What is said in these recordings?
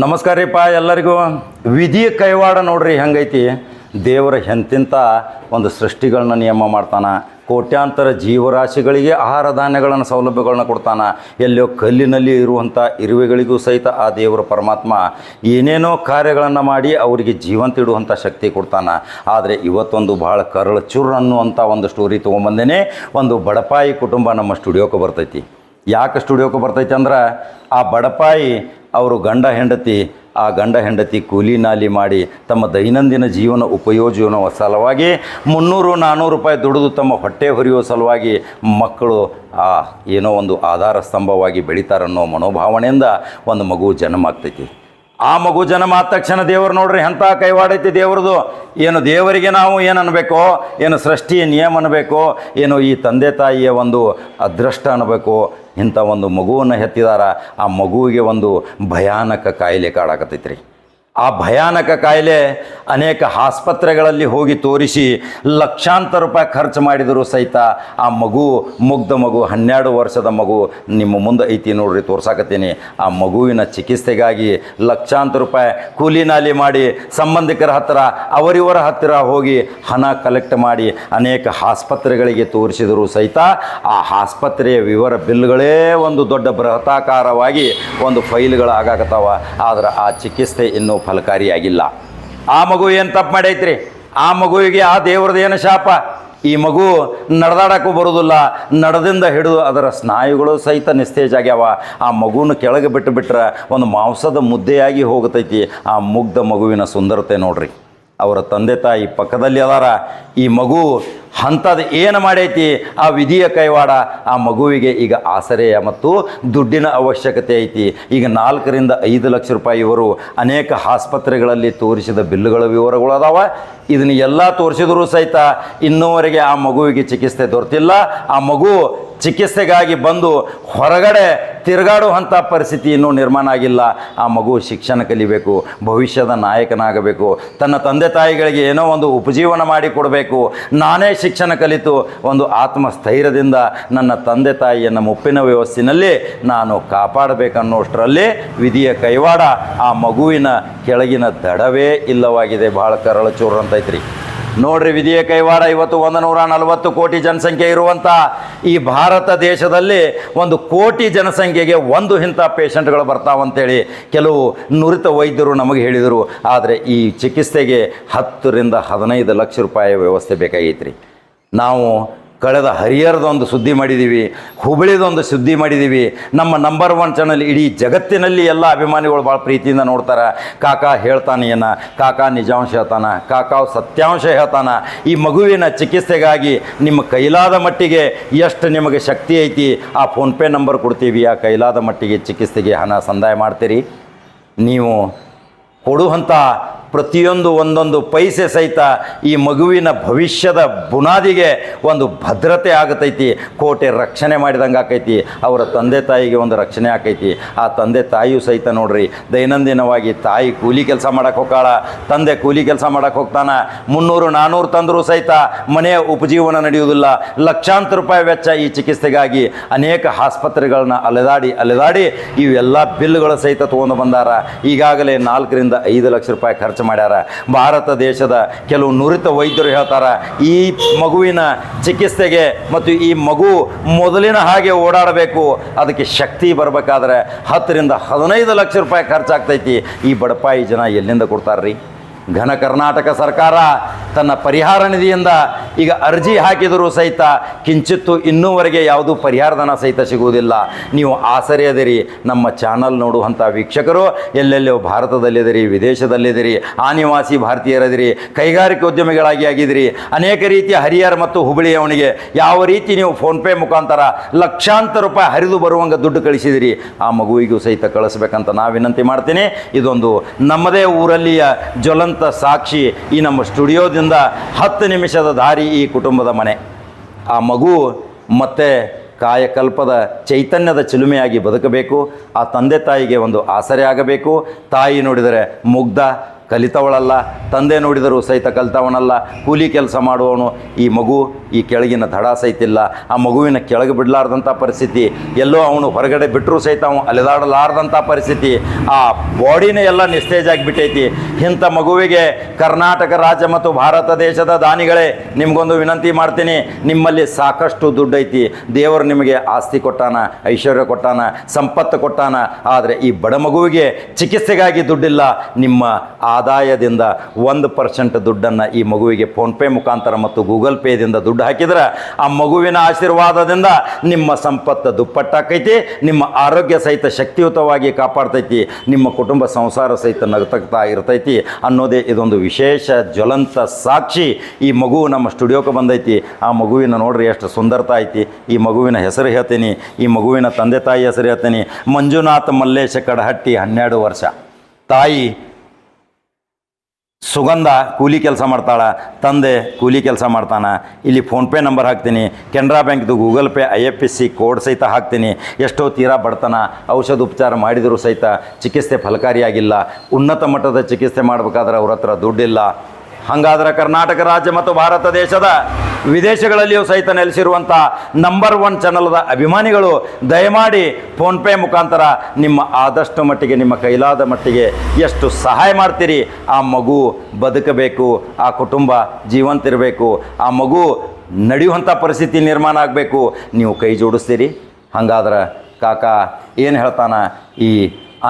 ನಮಸ್ಕಾರ ರೀಪ್ಪ ಎಲ್ಲರಿಗೂ. ವಿಧಿಯ ಕೈವಾಡ ನೋಡ್ರಿ ಹೆಂಗೈತಿ. ದೇವರ ಎಂತಿಂಥ ಒಂದು ಸೃಷ್ಟಿಗಳನ್ನ ನಿಯಮ ಮಾಡ್ತಾನೆ. ಕೋಟ್ಯಾಂತರ ಜೀವರಾಶಿಗಳಿಗೆ ಆಹಾರ ಧಾನ್ಯಗಳನ್ನು ಸೌಲಭ್ಯಗಳನ್ನ ಕೊಡ್ತಾನೆ. ಎಲ್ಲೋ ಕಲ್ಲಿನಲ್ಲಿ ಇರುವಂಥ ಇರುವೆಗಳಿಗೂ ಸಹಿತ ಆ ದೇವರ ಪರಮಾತ್ಮ ಏನೇನೋ ಕಾರ್ಯಗಳನ್ನು ಮಾಡಿ ಅವರಿಗೆ ಜೀವಂತ ಇಡುವಂಥ ಶಕ್ತಿ ಕೊಡ್ತಾನೆ. ಆದರೆ ಇವತ್ತೊಂದು ಭಾಳ ಕರಳ ಚುರ್ ಅನ್ನುವಂಥ ಒಂದು ಸ್ಟೋರಿ ತೊಗೊಂಬಂದೇನೆ ಒಂದು ಬಡಪಾಯಿ ಕುಟುಂಬ ನಮ್ಮ ಸ್ಟುಡಿಯೋಕ್ಕೆ ಬರ್ತೈತಿ. ಯಾಕೆ ಸ್ಟುಡಿಯೋಕ್ಕೆ ಬರ್ತೈತೆ ಅಂದ್ರೆ ಆ ಬಡಪಾಯಿ ಅವರು ಗಂಡ ಹೆಂಡತಿ, ಆ ಗಂಡ ಹೆಂಡತಿ ಕೂಲಿ ನಾಲಿ ಮಾಡಿ ತಮ್ಮ ದೈನಂದಿನ ಜೀವನ ಉಪಯೋಜನ ಸಲುವಾಗಿ ಮುನ್ನೂರು ನಾನ್ನೂರು ರೂಪಾಯಿ ದುಡಿದು ತಮ್ಮ ಹೊಟ್ಟೆ ಹೊರೆಯುವ ಸಲುವಾಗಿ ಮಕ್ಕಳು ಆ ಏನೋ ಒಂದು ಆಧಾರ ಸ್ತಂಭವಾಗಿ ಬೆಳೀತಾರನ್ನೋ ಮನೋಭಾವನೆಯಿಂದ ಒಂದು ಮಗು ಜನ್ಮ ಆಗ್ತೈತಿ. ಆ ಮಗು ಜನ್ಮ ಆದ ತಕ್ಷಣ ದೇವರು ನೋಡ್ರಿ ಎಂಥ ಕೈವಾಡೈತಿ ದೇವರದು. ಏನು ದೇವರಿಗೆ ನಾವು ಏನು ಅನ್ನಬೇಕು ಏನು ಸೃಷ್ಟಿಯ ನಿಯಮ ಅನ್ನಬೇಕು ಏನು ಈ ತಂದೆ ತಾಯಿಯ ಒಂದು ಅದೃಷ್ಟ ಅನ್ನಬೇಕು ಇಂಥ ಒಂದು ಮಗುವನ್ನು ಹೆತ್ತಿದಾರ. ಆ ಮಗುವಿಗೆ ಒಂದು ಭಯಾನಕ ಕಾಯಿಲೆ ಕಾಡಾಕತ್ತೈತ್ರಿ. ಆ ಭಯಾನಕ ಕಾಯಿಲೆ ಅನೇಕ ಆಸ್ಪತ್ರೆಗಳಲ್ಲಿ ಹೋಗಿ ತೋರಿಸಿ ಲಕ್ಷಾಂತರ ರೂಪಾಯಿ ಖರ್ಚು ಮಾಡಿದರೂ ಸಹಿತ ಆ ಮಗು, ಮುಗ್ಧ ಮಗು, ಹನ್ನೆರಡು ವರ್ಷದ ಮಗು ನಿಮ್ಮ ಮುಂದೆ ಐತಿ ನೋಡ್ರಿ, ತೋರ್ಸಾಕತ್ತೀನಿ. ಆ ಮಗುವಿನ ಚಿಕಿತ್ಸೆಗಾಗಿ ಲಕ್ಷಾಂತರ ರೂಪಾಯಿ ಕೂಲಿ ನಾಲಿ ಮಾಡಿ ಸಂಬಂಧಿಕರ ಹತ್ತಿರ, ಅವರಿವರ ಹತ್ತಿರ ಹೋಗಿ ಹಣ ಕಲೆಕ್ಟ್ ಮಾಡಿ ಅನೇಕ ಆಸ್ಪತ್ರೆಗಳಿಗೆ ತೋರಿಸಿದರೂ ಸಹಿತ ಆ ಆಸ್ಪತ್ರೆಯ ವಿವರ ಬಿಲ್ಗಳೇ ಒಂದು ದೊಡ್ಡ ಬೃಹತಾಕಾರವಾಗಿ ಒಂದು ಫೈಲ್ಗಳು ಆಗಾಕತ್ತಾವ ಆದರೆ ಆ ಚಿಕಿತ್ಸೆ ಇನ್ನೂ ಫಲಕಾರಿಯಾಗಿಲ್ಲ. ಆ ಮಗು ಏನು ತಪ್ಪು ಮಾಡೈತ್ರಿ? ಆ ಮಗುವಿಗೆ ಆ ದೇವ್ರದ್ದು ಏನು ಶಾಪ? ಈ ಮಗು ನಡೆದಾಡಕ್ಕೂ ಬರೋದಿಲ್ಲ, ನಡೆದಿಂದ ಹಿಡಿದು ಅದರ ಸ್ನಾಯುಗಳು ಸಹಿತ ನಿಸ್ತೇಜ್ ಆಗ್ಯಾವ. ಆ ಮಗುನ ಕೆಳಗೆ ಬಿಟ್ಟು ಬಿಟ್ರೆ ಒಂದು ಮಾಂಸದ ಮುದ್ದೆಯಾಗಿ ಹೋಗತೈತಿ. ಆ ಮುಗ್ಧ ಮಗುವಿನ ಸುಂದರತೆ ನೋಡ್ರಿ. ಅವರ ತಂದೆ ತಾಯಿ ಪಕ್ಕದಲ್ಲಿ ಅದಾರ. ಈ ಮಗು ಅಂಥದ್ದು ಏನು ಮಾಡೈತಿ ಆ ವಿಧಿಯ ಕೈವಾಡ ಆ ಮಗುವಿಗೆ ಈಗ ಆಸರೆಯ ಮತ್ತು ದುಡ್ಡಿನ ಅವಶ್ಯಕತೆ ಐತಿ. ಈಗ ನಾಲ್ಕರಿಂದ ಐದು ಲಕ್ಷ ರೂಪಾಯಿ ಇವರು ಅನೇಕ ಆಸ್ಪತ್ರೆಗಳಲ್ಲಿ ತೋರಿಸಿದ ಬಿಲ್ಲುಗಳ ವಿವರಗಳು ಅದಾವ. ಇದನ್ನ ಎಲ್ಲ ತೋರಿಸಿದರೂ ಸಹಿತ ಇನ್ನೂವರೆಗೆ ಆ ಮಗುವಿಗೆ ಚಿಕಿತ್ಸೆ ದೊರೆತಿಲ್ಲ. ಆ ಮಗು ಚಿಕಿತ್ಸೆಗಾಗಿ ಬಂದು ಹೊರಗಡೆ ತಿರುಗಾಡುವಂಥ ಪರಿಸ್ಥಿತಿ ಇನ್ನೂ ನಿರ್ಮಾಣ ಆಗಿಲ್ಲ. ಆ ಮಗು ಶಿಕ್ಷಣ ಕಲಿಬೇಕು, ಭವಿಷ್ಯದ ನಾಯಕನಾಗಬೇಕು. ತನ್ನ ತಂದೆ ತಾಯಿಗಳಿಗೆ ಏನೋ ಒಂದು ಉಪಜೀವನ ಮಾಡಿಕೊಡಬೇಕು ನಾನೇ ಶಿಕ್ಷಣ ಕಲಿತು ಒಂದು ಆತ್ಮಸ್ಥೈರ್ಯದಿಂದ ನನ್ನ ತಂದೆ ತಾಯಿಯನ್ನು ಮುಪ್ಪಿನ ವ್ಯವಸ್ಥೆಯಲ್ಲಿ ನಾನು ಕಾಪಾಡಬೇಕನ್ನೋಷ್ಟರಲ್ಲಿ ವಿಧಿಯ ಕೈವಾಡ ಆ ಮಗುವಿನ ಕೆಳಗಿನ ದಡವೇ ಇಲ್ಲವಾಗಿದೆ. ಭಾಳ ಕರಳ ಚೂರು ಅಂತೈತ್ರಿ. ನೋಡ್ರಿ ವಿಧಿಯ ಕೈವಾಡ, ಇವತ್ತು ಒಂದು ನೂರ ನಲವತ್ತು ಕೋಟಿ ಜನಸಂಖ್ಯೆ ಇರುವಂಥ ಈ ಭಾರತ ದೇಶದಲ್ಲಿ ಒಂದು ಕೋಟಿ ಜನಸಂಖ್ಯೆಗೆ ಒಂದು ಇಂಥ ಪೇಷಂಟ್ಗಳು ಬರ್ತಾವಂತೇಳಿ ಕೆಲವು ನುರಿತ ವೈದ್ಯರು ನಮಗೆ ಹೇಳಿದರು. ಆದರೆ ಈ ಚಿಕಿತ್ಸೆಗೆ ಹತ್ತರಿಂದ ಹದಿನೈದು ಲಕ್ಷ ರೂಪಾಯಿ ವ್ಯವಸ್ಥೆ ಬೇಕಾಗೈತ್ರಿ. ನಾವು ಕಳೆದ ಹರಿಹರದೊಂದು ಸುದ್ದಿ ಮಾಡಿದ್ದೀವಿ ಹುಬ್ಬಳ್ಳಿದೊಂದು ಸುದ್ದಿ ಮಾಡಿದ್ದೀವಿ. ನಮ್ಮ ನಂಬರ್ ಒನ್ ಚಾನಲ್ ಇಡೀ ಜಗತ್ತಿನಲ್ಲಿ ಎಲ್ಲ ಅಭಿಮಾನಿಗಳು ಭಾಳ ಪ್ರೀತಿಯಿಂದ ನೋಡ್ತಾರೆ. ಕಾಕ ಹೇಳ್ತಾನೆ ಏನ? ಕಾಕ ನಿಜಾಂಶ ಹೇಳ್ತಾನ? ಕಾಕ ಸತ್ಯಾಂಶ ಹೇಳ್ತಾನ? ಈ ಮಗುವಿನ ಚಿಕಿತ್ಸೆಗಾಗಿ ನಿಮ್ಮ ಕೈಲಾದ ಮಟ್ಟಿಗೆ ಎಷ್ಟು ನಿಮಗೆ ಶಕ್ತಿ ಐತಿ? ಆ ಫೋನ್ಪೇ ನಂಬರ್ ಕೊಡ್ತೀವಿ. ಆ ಕೈಲಾದ ಮಟ್ಟಿಗೆ ಚಿಕಿತ್ಸೆಗೆ ಹಣ ಸಂದಾಯ ಮಾಡ್ತೀರಿ. ನೀವು ಕೊಡುವಂಥ ಪ್ರತಿಯೊಂದು ಒಂದೊಂದು ಪೈಸೆ ಸಹಿತ ಈ ಮಗುವಿನ ಭವಿಷ್ಯದ ಬುನಾದಿಗೆ ಒಂದು ಭದ್ರತೆ ಆಗತೈತಿ, ಕೋಟೆ ರಕ್ಷಣೆ ಮಾಡಿದಂಗೆ ಆಕೈತಿ, ಅವರ ತಂದೆ ತಾಯಿಗೆ ಒಂದು ರಕ್ಷಣೆ ಆಕೈತಿ. ಆ ತಂದೆ ತಾಯಿಯೂ ಸಹಿತ ನೋಡ್ರಿ, ದೈನಂದಿನವಾಗಿ ತಾಯಿ ಕೂಲಿ ಕೆಲಸ ಮಾಡಕ್ಕೆ ಹೋಗಾಳ ತಂದೆ ಕೂಲಿ ಕೆಲಸ ಮಾಡಕ್ಕೆ ಹೋಗ್ತಾನೆ, ಮುನ್ನೂರು ನಾನ್ನೂರು ತಂದರೂ ಸಹಿತ ಮನೆಯ ಉಪಜೀವನ ನಡೆಯುವುದಿಲ್ಲ. ಲಕ್ಷಾಂತರ ರೂಪಾಯಿ ವೆಚ್ಚ ಈ ಚಿಕಿತ್ಸೆಗಾಗಿ ಅನೇಕ ಆಸ್ಪತ್ರೆಗಳನ್ನ ಅಲೆದಾಡಿ ಅಲೆದಾಡಿ ಇವೆಲ್ಲ ಬಿಲ್ಗಳು ಸಹಿತ ತೊಗೊಂಡು ಬಂದಾರ. ಈಗಾಗಲೇ ನಾಲ್ಕರಿಂದ ಐದು ಲಕ್ಷ ರೂಪಾಯಿ ಖರ್ಚು ಮಾಡ್ಯಾರ. ಭಾರತ ದೇಶದ ಕೆಲವು ನುರಿತ ವೈದ್ಯರು ಹೇಳ್ತಾರೆ, ಈ ಮಗುವಿನ ಚಿಕಿತ್ಸೆಗೆ ಮತ್ತು ಈ ಮಗು ಮೊದಲಿನ ಹಾಗೆ ಓಡಾಡಬೇಕು, ಅದಕ್ಕೆ ಶಕ್ತಿ ಬರಬೇಕಾದ್ರೆ ಹತ್ತರಿಂದ ಹದಿನೈದು ಲಕ್ಷ ರೂಪಾಯಿ ಖರ್ಚಾಗ್ತೈತಿ. ಈ ಬಡಪಾಯಿ ಜನ ಎಲ್ಲಿಂದ ಕೊಡ್ತಾರ್ರಿ? ಘನ ಕರ್ನಾಟಕ ಸರ್ಕಾರ ತನ್ನ ಪರಿಹಾರ ನಿಧಿಯಿಂದ ಈಗ ಅರ್ಜಿ ಹಾಕಿದರೂ ಸಹಿತ ಕಿಂಚಿತ್ತು ಇನ್ನೂವರೆಗೆ ಯಾವುದೂ ಪರಿಹಾರಧನ ಸಹಿತ ಸಿಗುವುದಿಲ್ಲ. ನೀವು ಆಸರೆಯದಿರಿ, ನಮ್ಮ ಚಾನಲ್ ನೋಡುವಂಥ ವೀಕ್ಷಕರು ಎಲ್ಲೆಲ್ಲೋ ಭಾರತದಲ್ಲಿದ್ದೀರಿ, ವಿದೇಶದಲ್ಲಿದ್ದೀರಿ, ಆನಿವಾಸಿ ಭಾರತೀಯರದಿರಿ, ಕೈಗಾರಿಕೆ ಉದ್ಯಮಿಗಳಾಗಿ ಆಗಿದ್ದೀರಿ, ಅನೇಕ ರೀತಿಯ ಹರಿಹರ ಮತ್ತು ಹುಬ್ಬಳ್ಳಿಯವನಿಗೆ ಯಾವ ರೀತಿ ನೀವು ಫೋನ್ಪೇ ಮುಖಾಂತರ ಲಕ್ಷಾಂತರ ರೂಪಾಯಿ ಹರಿದು ಬರುವಂಗೆ ದುಡ್ಡು ಕಳಿಸಿದಿರಿ, ಆ ಮಗುವಿಗೂ ಸಹಿತ ಕಳಿಸ್ಬೇಕಂತ ನಾ ವಿನಂತಿ ಮಾಡ್ತೀನಿ. ಇದೊಂದು ನಮ್ಮದೇ ಊರಲ್ಲಿಯ ಜ್ವಲಂತ ಸಾಕ್ಷಿ ಈ ನಮ್ಮ ಸ್ಟುಡಿಯೋದಿಂದ ಹತ್ತು ನಿಮಿಷದ ದಾರಿ ಈ ಕುಟುಂಬದ ಮನೆ. ಆ ಮಗು ಮತ್ತೆ ಕಾಯಕಲ್ಪದ ಚೈತನ್ಯದ ಚಿಲುಮೆಯಾಗಿ ಬದುಕಬೇಕು, ಆ ತಂದೆ ತಾಯಿಗೆ ಒಂದು ಆಸರೆ ಆಗಬೇಕು. ತಾಯಿ ನೋಡಿದರೆ ಮುಗ್ಧ ಕಲಿತವಳಲ್ಲ, ತಂದೆ ನೋಡಿದರೂ ಸಹಿತ ಕಲಿತವನಲ್ಲ, ಕೂಲಿ ಕೆಲಸ ಮಾಡುವವನು ಈ ಮಗು, ಈ ಕೆಳಗಿನ ದಡ ಸಹಿತಿಲ್ಲ ಆ ಮಗುವಿನ ಕೆಳಗೆ ಬಿಡಲಾರ್ದಂಥ ಪರಿಸ್ಥಿತಿ, ಎಲ್ಲೋ ಅವನು ಹೊರಗಡೆ ಬಿಟ್ಟರೂ ಸಹಿತ ಅವನು ಅಲೆದಾಡಲಾರ್ದಂಥ ಪರಿಸ್ಥಿತಿ, ಆ ಬಾಡಿನೇ ಎಲ್ಲ ನಿಸ್ತೇಜ್ ಆಗಿಬಿಟ್ಟೈತಿ. ಇಂಥ ಮಗುವಿಗೆ ಕರ್ನಾಟಕ ರಾಜ್ಯ ಮತ್ತು ಭಾರತ ದೇಶದ ದಾನಿಗಳೇ, ನಿಮಗೊಂದು ವಿನಂತಿ ಮಾಡ್ತೀನಿ, ನಿಮ್ಮಲ್ಲಿ ಸಾಕಷ್ಟು ದುಡ್ಡು ಐತಿ ದೇವರು ನಿಮಗೆ ಆಸ್ತಿ ಕೊಟ್ಟಾನ, ಐಶ್ವರ್ಯ ಕೊಟ್ಟಾನ, ಸಂಪತ್ತು ಕೊಟ್ಟಾನ, ಆದರೆ ಈ ಬಡ ಮಗುವಿಗೆ ಚಿಕಿತ್ಸೆಗಾಗಿ ದುಡ್ಡಿಲ್ಲ. ನಿಮ್ಮ ಆದಾಯದಿಂದ ಒಂದು ಪರ್ಸೆಂಟ್ ದುಡ್ಡನ್ನು ಈ ಮಗುವಿಗೆ ಫೋನ್ಪೇ ಮುಖಾಂತರ ಮತ್ತು ಗೂಗಲ್ ಪೇದಿಂದ ದುಡ್ಡು ಹಾಕಿದ್ರೆ ಆ ಮಗುವಿನ ಆಶೀರ್ವಾದದಿಂದ ನಿಮ್ಮ ಸಂಪತ್ತು ದುಪ್ಪಟ್ಟಾಕೈತಿ ನಿಮ್ಮ ಆರೋಗ್ಯ ಸಹಿತ ಶಕ್ತಿಯುತವಾಗಿ ಕಾಪಾಡ್ತೈತಿ, ನಿಮ್ಮ ಕುಟುಂಬ ಸಂಸಾರ ಸಹಿತ ನಗತಗ್ತಾ ಇರ್ತೈತಿ ಅನ್ನೋದೇ ಇದೊಂದು ವಿಶೇಷ ಜ್ವಲಂತ ಸಾಕ್ಷಿ. ಈ ಮಗು ನಮ್ಮ ಸ್ಟುಡಿಯೋಕ್ಕೆ ಬಂದೈತಿ. ಆ ಮಗುವಿನ ನೋಡ್ರಿ ಎಷ್ಟು ಸುಂದರತಾ ಐತಿ. ಈ ಮಗುವಿನ ಹೆಸರು ಹೇಳ್ತೀನಿ. ಈ ಮಗುವಿನ ತಂದೆ ತಾಯಿ ಹೆಸರು ಹೇಳ್ತೀನಿ. ಮಂಜುನಾಥ್ ಮಲ್ಲೇಶ ಕಡಹಟ್ಟಿ ಹನ್ನೆರಡು ವರ್ಷ. ತಾಯಿ ಸುಗಂಧ ಕೂಲಿ ಕೆಲಸ ಮಾಡ್ತಾಳೆ, ತಂದೆ ಕೂಲಿ ಕೆಲಸ ಮಾಡ್ತಾನೆ. ಇಲ್ಲಿ ಫೋನ್ಪೇ ನಂಬರ್ ಹಾಕ್ತೀನಿ, ಕೆನರಾ ಬ್ಯಾಂಕ್ದು Google Pay I F S C code ಸಹಿತ ಹಾಕ್ತೀನಿ. ಎಷ್ಟೋ ತೀರಾ ಬಡತನ, ಔಷಧ ಉಪಚಾರ ಮಾಡಿದರೂ ಸಹಿತ ಚಿಕಿತ್ಸೆ ಫಲಕಾರಿಯಾಗಿಲ್ಲ. ಉನ್ನತ ಮಟ್ಟದ ಚಿಕಿತ್ಸೆ ಮಾಡಬೇಕಾದ್ರೆ ಅವ್ರ ಹತ್ರ ದುಡ್ಡಿಲ್ಲ. ಹಾಗಾದ್ರೆ ಕರ್ನಾಟಕ ರಾಜ್ಯ ಮತ್ತು ಭಾರತ ದೇಶದ ವಿದೇಶಗಳಲ್ಲಿಯೂ ಸಹಿತ ನೆಲೆಸಿರುವಂಥ ನಂಬರ್ ಒನ್ ಚಾನಲ್ದ ಅಭಿಮಾನಿಗಳು, ದಯಮಾಡಿ ಫೋನ್ಪೇ ಮುಖಾಂತರ ನಿಮ್ಮ ಆದಷ್ಟು ಮಟ್ಟಿಗೆ, ನಿಮ್ಮ ಕೈಲಾದ ಮಟ್ಟಿಗೆ ಎಷ್ಟು ಸಹಾಯ ಮಾಡ್ತೀರಿ? ಆ ಮಗು ಬದುಕಬೇಕು, ಆ ಕುಟುಂಬ ಜೀವಂತಿರಬೇಕು ಆ ಮಗು ನಡೆಯುವಂಥ ಪರಿಸ್ಥಿತಿ ನಿರ್ಮಾಣ ಆಗಬೇಕು, ನೀವು ಕೈ ಜೋಡಿಸ್ತೀರಿ. ಹಂಗಾದ್ರೆ ಕಾಕ, ಏನು ಹೇಳ್ತಾನ? ಈ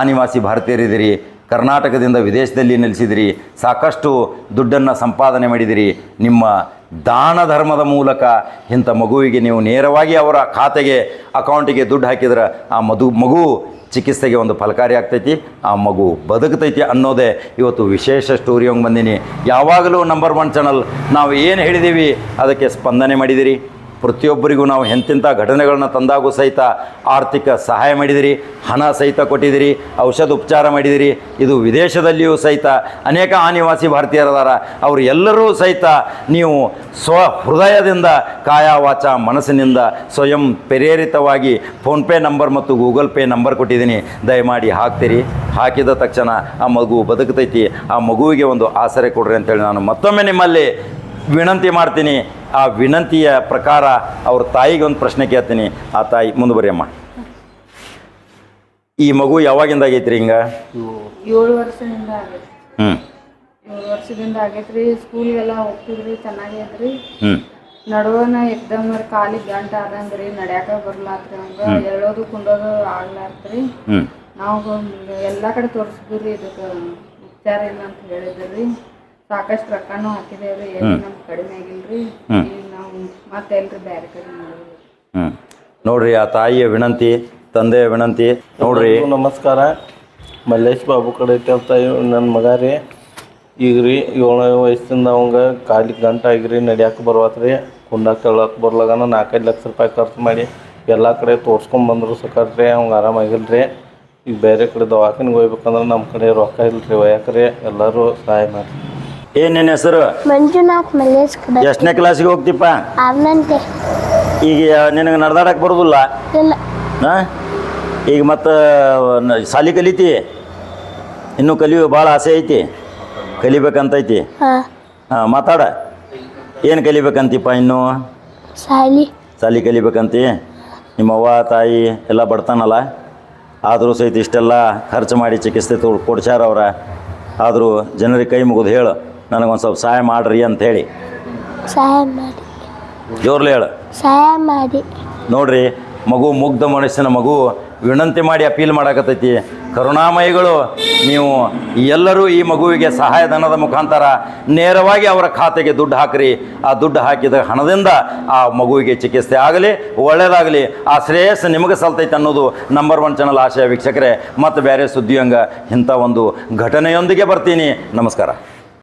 ಆನಿವಾಸಿ ಭಾರತೀಯರಿದ್ದೀರಿ ಕರ್ನಾಟಕದಿಂದ ವಿದೇಶದಲ್ಲಿ ನೆಲೆಸಿದಿರಿ, ಸಾಕಷ್ಟು ದುಡ್ಡನ್ನು ಸಂಪಾದನೆ ಮಾಡಿದಿರಿ. ನಿಮ್ಮ ದಾನ ಧರ್ಮದ ಮೂಲಕ ಇಂಥ ಮಗುವಿಗೆ ನೀವು ನೇರವಾಗಿ ಅವರ ಖಾತೆಗೆ, ಅಕೌಂಟಿಗೆ ದುಡ್ಡು ಹಾಕಿದ್ರೆ ಆ ಮಧು, ಮಗು ಚಿಕಿತ್ಸೆಗೆ ಒಂದು ಫಲಕಾರಿ ಆಗ್ತೈತಿ, ಆ ಮಗು ಬದುಕ್ತೈತಿ ಅನ್ನೋದೇ ಇವತ್ತು ವಿಶೇಷ ಸ್ಟೋರಿ ಹಂಗೆ ಬಂದೀನಿ. ಯಾವಾಗಲೂ ನಂಬರ್ ಒನ್ ಚಾನಲ್ ನಾವು ಏನು ಹೇಳಿದ್ದೀವಿ ಅದಕ್ಕೆ ಸ್ಪಂದನೆ ಮಾಡಿದಿರಿ. ಪ್ರತಿಯೊಬ್ಬರಿಗೂ ನಾವು ಎಂತೆಂಥ ಘಟನೆಗಳನ್ನ ತಂದಾಗೂ ಸಹಿತ ಆರ್ಥಿಕ ಸಹಾಯ ಮಾಡಿದಿರಿ, ಹಣ ಸಹಿತ ಕೊಟ್ಟಿದ್ದೀರಿ ಔಷಧ ಉಪಚಾರ ಮಾಡಿದಿರಿ, ಇದು ವಿದೇಶದಲ್ಲಿಯೂ ಸಹಿತ ಅನೇಕ ಆನಿವಾಸಿ ಭಾರತೀಯರದಾರ, ಅವರು ಎಲ್ಲರೂ ಸಹಿತ ನೀವು ಸ್ವ ಹೃದಯದಿಂದ ಕಾಯ ವಾಚ ಮನಸ್ಸಿನಿಂದ ಸ್ವಯಂ ಪ್ರೇರಿತವಾಗಿ ಫೋನ್ಪೇ ನಂಬರ್ ಮತ್ತು ಗೂಗಲ್ ಪೇ ನಂಬರ್ ಕೊಟ್ಟಿದ್ದೀನಿ. ದಯಮಾಡಿ ಹಾಕ್ತೀರಿ. ಹಾಕಿದ ತಕ್ಷಣ ಆ ಮಗು ಬದುಕತೈತಿ. ಆ ಮಗುವಿಗೆ ಒಂದು ಆಸರೆ ಕೊಡ್ರಿ ಅಂತೇಳಿ ನಾನು ಮತ್ತೊಮ್ಮೆ ನಿಮ್ಮಲ್ಲಿ ವಿನಂತಿ ಮಾಡ್ತೀನಿ. ಆ ವಿನಂತಿಯ ಪ್ರಕಾರ ಅವ್ರ ತಾಯಿಗೆ ಒಂದು ಪ್ರಶ್ನೆ ಕೇಳ್ತೀನಿ. ಆ ತಾಯಿ ಮುಂದುವರಿಯಮ್ಮ ಈ ಮಗು ಯಾವಾಗಿಂದ ಆಗೈತ್ರಿ ಹಿಂಗ? ಏಳು ವರ್ಷದಿಂದ ಆಗೈತಿ ಹ್ಞೂ ಏಳು ವರ್ಷದಿಂದ ಆಗೈತ್ರಿ. ಸ್ಕೂಲ್ಗೆಲ್ಲ ಹೋಗ್ತಿದ್ರಿ ಚೆನ್ನಾಗಿ ಐತ್ರಿ ಹ್ಞೂ ನಡುವನ ಎಕ್ದಮ್ ಕಾಲಿಗೆ ಗಂಟ ಆದಂಗ್ರಿ ನಡ್ಯಾಕ ಬರ್ಲಾತ್ರಿ ಹಂಗ. ಎಳೋದು ಕುಂಡೋದು ಆಗ್ಲಾತ್ರಿ ಹ್ಞೂ ನಾವು ಎಲ್ಲಾ ಕಡೆ ತೋರಿಸಿದ್ರಿ ಇದಕ್ಕೆ ಉಪಚಾರ ಇಲ್ಲ ಅಂತ ಹೇಳಿದ್ರಿ. ಸಾಕಷ್ಟು ರೊಕ್ಕನೂ ಹಾಕಿದೇವ್ರಿ ನಮ್ಗೆ ಕಡಿಮೆ ಆಗಿಲ್ರಿ. ಈಗ ನಾವು ಮತ್ತೆ ಎಲ್ರಿ ಬ್ಯಾರೆ ಕಡೆ ಹ್ಞೂ ನೋಡ್ರಿ ಆ ತಾಯಿಯ ವಿನಂತಿ ತಂದೆಯ ವಿನಂತಿ ನೋಡ್ರಿ. ಎಲ್ರಿಗೂ ನಮಸ್ಕಾರ. ಮಲ್ಲೇಶ್ ಬಾಬು ಕಡೆ ಅಂತ ನನ್ನ ಮಗ ರೀ. ಈಗ ರೀ ಏಳನೇ ವಯಸ್ಸಿಂದ ಅವಂಗ ಕಾಲಿಗೆ ಗಂಟ ಆಗಿರಿ ನಡ್ಯಾಕ ಬರ್ವಾತ್ರಿ. ಕುಂಡಾಕ ಕೇಳಕ್ಕೆ ಬರ್ಲಾಗನ ನಾಲ್ಕೈದು ಲಕ್ಷ ರೂಪಾಯಿ ಖರ್ಚು ಮಾಡಿ ಎಲ್ಲ ಕಡೆ ತೋರ್ಸ್ಕೊಂಡ್ ಬಂದ್ರು ಸಕರ್ರಿ ಅವಂಗ ಆರಾಮಾಗಿಲ್ಲ ರೀ ಈಗ ಬೇರೆ ಕಡೆ ದವಾಖಾನಿಗೆ ಹೋಗ್ಬೇಕಂದ್ರೆ ನಮ್ಮ ಕಡೆ ರೊಕ್ಕ ಇಲ್ಲರಿ ಒಯ್ಯಾಕ್ರಿ. ಎಲ್ಲರೂ ಸಹಾಯ ಮಾಡಿ ಏನು ನಿನ್ನ ಹೆಸರು? ಮಂಜುನಾಥ್ ಮಲ್ಲೇಶ್ ಕಡೆ ಎಷ್ಟನೇ ಕ್ಲಾಸಿಗೆ ಹೋಗ್ತಿಪ್ಪ? ಆರ್ನಂತೆ. ಈಗ ನಿನಗೆ ನಡೆದಾಡಕ್ ಬರೋದಿಲ್ಲ? ಇಲ್ಲ. ಹಾಂ ಈಗ ಮತ್ತೆ ಸಾಲಿ ಕಲಿತಿ? ಇನ್ನೂ ಕಲಿಯೋ ಭಾಳ ಆಸೆ ಐತಿ. ಕಲಿಬೇಕಂತೈತಿ. ಹಾಂ. ಹಾಂ ಮಾತಾಡ. ಏನು ಕಲಿಬೇಕಂತಿಪ್ಪ ಇನ್ನು? ಸಾಲಿ ಸಾಲಿ ಕಲಿಬೇಕಂತಿ? ನಿಮ್ಮ ಅವ್ವ ತಾಯಿ ಎಲ್ಲ ಬಡ್ತಾನಲ್ಲ? ಆದರೂ ಸಹಿತ ಇಷ್ಟೆಲ್ಲ ಖರ್ಚು ಮಾಡಿ ಚಿಕಿತ್ಸೆ ತೋರ್ ಕೊಡ್ಸ್ಯಾರ ಅವ್ರ. ಆದರೂ ಜನರಿಗೆ ಕೈ ಮುಗಿದು ಹೇಳು. ನನಗೊಂದು ಸ್ವಲ್ಪ ಸಹಾಯ ಮಾಡ್ರಿ ಅಂತ ಹೇಳಿ ಸಹಾಯ ಮಾಡಿ. ಜೋರ್ಲಿ ಹೇಳು. ಸಹಾಯ ಮಾಡಿ. ನೋಡ್ರಿ ಮಗು ಮುಗ್ಧ ಮನಸ್ಸಿನ ಮಗು ವಿನಂತಿ ಮಾಡಿ ಅಪೀಲ್ ಮಾಡಕತ್ತೈತಿ. ಕರುಣಾಮಯಿಗಳು ನೀವು ಎಲ್ಲರೂ ಈ ಮಗುವಿಗೆ ಸಹಾಯಧನದ ಮುಖಾಂತರ ನೇರವಾಗಿ ಅವರ ಖಾತೆಗೆ ದುಡ್ಡು ಹಾಕ್ರಿ. ಆ ದುಡ್ಡು ಹಾಕಿದ ಹಣದಿಂದ ಆ ಮಗುವಿಗೆ ಚಿಕಿತ್ಸೆ ಆಗಲಿ ಒಳ್ಳೆಯದಾಗಲಿ ಆ ಶ್ರೇಯಸ್ಸು ನಿಮಗೆ ಸಲ್ತೈತೆ ಅನ್ನೋದು ನಂಬರ್ ಒನ್ ಚಾನಲ್ ಆಶಯ ವೀಕ್ಷಕರೇ. ಮತ್ತು ಬೇರೆ ಸುದ್ದಿಯಂಗ ಇಂಥ ಒಂದು ಘಟನೆಯೊಂದಿಗೆ ಬರ್ತೀನಿ. ನಮಸ್ಕಾರ.